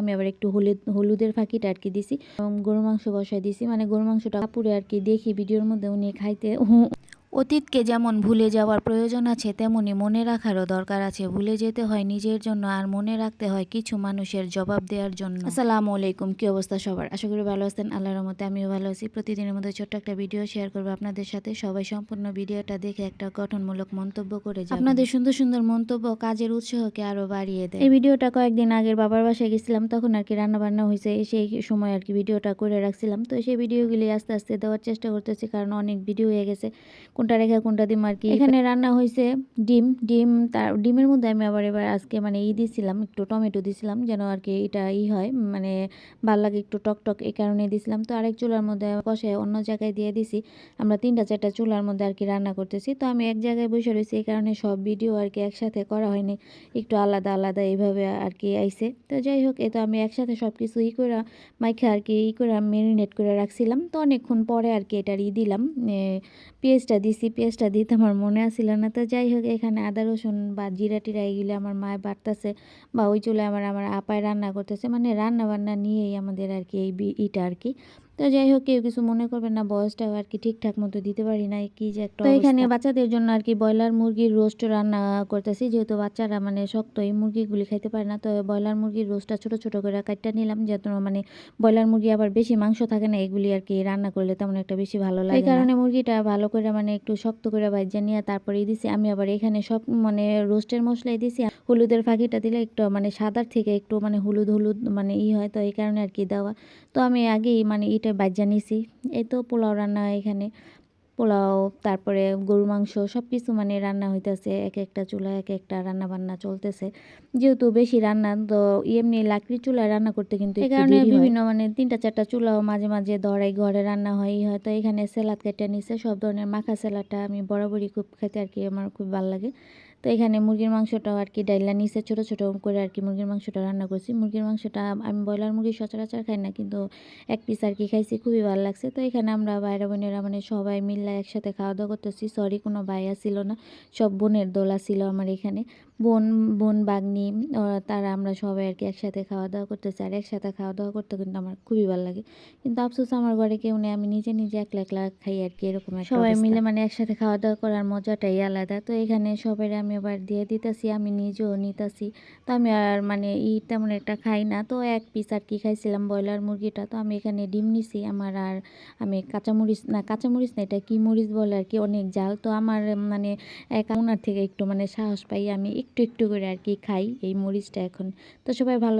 আমি আবার একটু হলুদ, হলুদের ফাঁকিটা আর কি দিছি। এবং গরু মাংস বসাই দিছি। মানে গরু মাংসটা পুরে আর কি দেখি, ভিডিওর মধ্যে উনি খাইতে অতীতকে যেমন ভুলে যাওয়ার প্রয়োজন আছে তেমনি মনে রাখারও দরকার আছে। ভুলে যেতে হয় নিজের জন্য আর মনে রাখতে হয় কিছু মানুষের জবাব দেওয়ার জন্য। আসসালামু আলাইকুম কি অবস্থা সবার? আশা করি ভালো আছেন আল্লাহর রহমতে আমিও ভালো আছি। প্রতিদিনের মধ্যে ছোট্ট একটা ভিডিও শেয়ার করব আপনাদের সাথে। সবাই সম্পূর্ণ ভিডিওটা দেখে একটা গঠনমূলক মন্তব্য করে আপনাদের সুন্দর সুন্দর মন্তব্য কাজের উৎসাহকে আরও বাড়িয়ে দেয়। এই ভিডিওটা কয়েকদিন আগের বাবার বাসায় গেছিলাম তখন আর কি রান্না বান্না হয়েছে সেই সময় আর কি ভিডিওটা করে রাখছিলাম। তো সেই ভিডিওগুলি আস্তে আস্তে দেওয়ার চেষ্টা করতেছি কারণ অনেক ভিডিও হয়ে গেছে। কোনটা রেখে কোনটা দিম আর কি এখানে রান্না হয়েছে ডিম। ডিম তার ডিমের মধ্যে আমি আবার এবার আজকে মানে ই দিছিলাম একটু টমেটো দিছিলাম যেন আর কি এটা ই হয় মানে ভালো লাগে একটু টক টক এই কারণে দিছিলাম। তো আরেক চুলার মধ্যে কষে অন্য জায়গায় দিয়ে দিছি। আমরা তিনটা চারটা চুলার মধ্যে আর কি রান্না করতেছি। তো আমি এক জায়গায় বসে রয়েছি এই কারণে সব ভিডিও আর কি একসাথে করা হয়নি। একটু আলাদা আলাদা এইভাবে আর কি আইসে তো যাই হোক এ তো আমি একসাথে সব কিছু ই করে মাইখে আর কি ই করে মেরিনেট করে রাখছিলাম। তো অনেকক্ষণ পরে আর কি এটার ই দিলাম পেঁয়াজটা দিছি পেঁয়াজটা দিতে আমার মনে আসিল না। তো যাই হোক, এখানে আদা, রসুন বা জিরা টিরা এগুলো আমার মায় বাড়তেছে বা ওই চুলে আমার আমার আপায় রান্না করতেছে। মানে রান্না বান্না নিয়েই আমাদের আর কি এই ইটা আর কি। তো যাই হোক কেউ কিছু মনে করবেন না বয়সটাও আর কি ঠিকঠাক মতো দিতে পারি না কি যে একটা তো এখানে বাচ্চাদের জন্য আর কি ব্রয়লার মুরগির রোস্ট রান্না করতেছি যেহেতু বাচ্চারা মানে শক্ত এই মুরগিগুলি খাইতে পারে না তো ব্রয়লার মুরগির রোস্টটা ছোট ছোট করে কাটটা নিলাম যাতে মানে ব্রয়লার মুরগি আবার বেশি মাংস থাকে না এগুলি আর কি রান্না করলে তেমন একটা বেশি ভালো লাগে এই কারণে মুরগিটা ভালো করে মানে একটু শক্ত করে ভাজা নিয়ে তারপরে দিছি আমি আবার এখানে সব মানে রোস্টের মশলাই দিছি হলুদের ফাঁকিটা দিলে একটু মানে সাদার থেকে একটু মানে হলুদ হলুদ মানে ই হয় তো এই কারণে আর কি দেওয়া। তো আমি আগেই মানে এটা বাজ্যা নিছি। এই তো পোলাও রান্না হয় এখানে। পোলাও তারপরে গরু মাংস সব কিছু মানে রান্না হইতেছে। এক একটা চুলা এক একটা রান্না বান্না চলতেছে। যেহেতু বেশি রান্না তো এমনি লাকড়ি চুলায় রান্না করতে কিন্তু এই কারণে বিভিন্ন মানে তিনটা চারটা চুলাও মাঝে মাঝে ধরাই ঘরে রান্না হয় হয়। তো এখানে স্যালাদ কেটে নিছে। সব ধরনের মাখা স্যালাডটা আমি বরাবরই খুব খেতে আর কি আমার খুব ভালো লাগে। তো এখানে মুরগির মাংসটাও আর কি ডাইলা নিচে ছোটো ছোটো করে আর কি মুরগির মাংসটা রান্না করছি। মুরগির মাংসটা আমি ব্রয়লার মুরগি সচরাচর খাই না কিন্তু এক পিস আর কি খাইছি খুবই ভালো লাগছে। তো এখানে আমরা বাইরে বোনেরা মানে সবাই মিললে একসাথে খাওয়া দাওয়া করতেছি। সরি কোনো ভাইয়া ছিল না সব বোনের দোলা ছিল আমার এখানে। বোন বোন বাগনি তারা আমরা সবাই আর কি একসাথে খাওয়া দাওয়া করতেছি আর একসাথে খাওয়া দাওয়া করতে কিন্তু আমার খুবই ভালো লাগে। কিন্তু আফসোস আমার ঘরে কেউ নেই আমি নিজে নিজে একলা একলা খাই আর কি এরকম সবাই মিলে মানে একসাথে খাওয়া দাওয়া করার মজাটাই আলাদা। তো এখানে সবাই আমি আবার দিয়ে দিতেছি, আমি নিজেও নিতেছি। তো আমি আর মানে ই তেমন একটা খাই না। তো এক পিস আর কি খাইছিলাম ব্রয়লার মুরগিটা। তো আমি এখানে ডিম নিছি, আমার আর আমি কাঁচামরিচ, না কাঁচামরিচ না, এটা কি মরিচ বলে আর কি, অনেক জাল। তো আমার মানে এক ওনার থেকে একটু মানে সাহস পাই, আমি একটু একটু করে আর কি খাই এই মরিচটা এখন। তো সবাই ভালো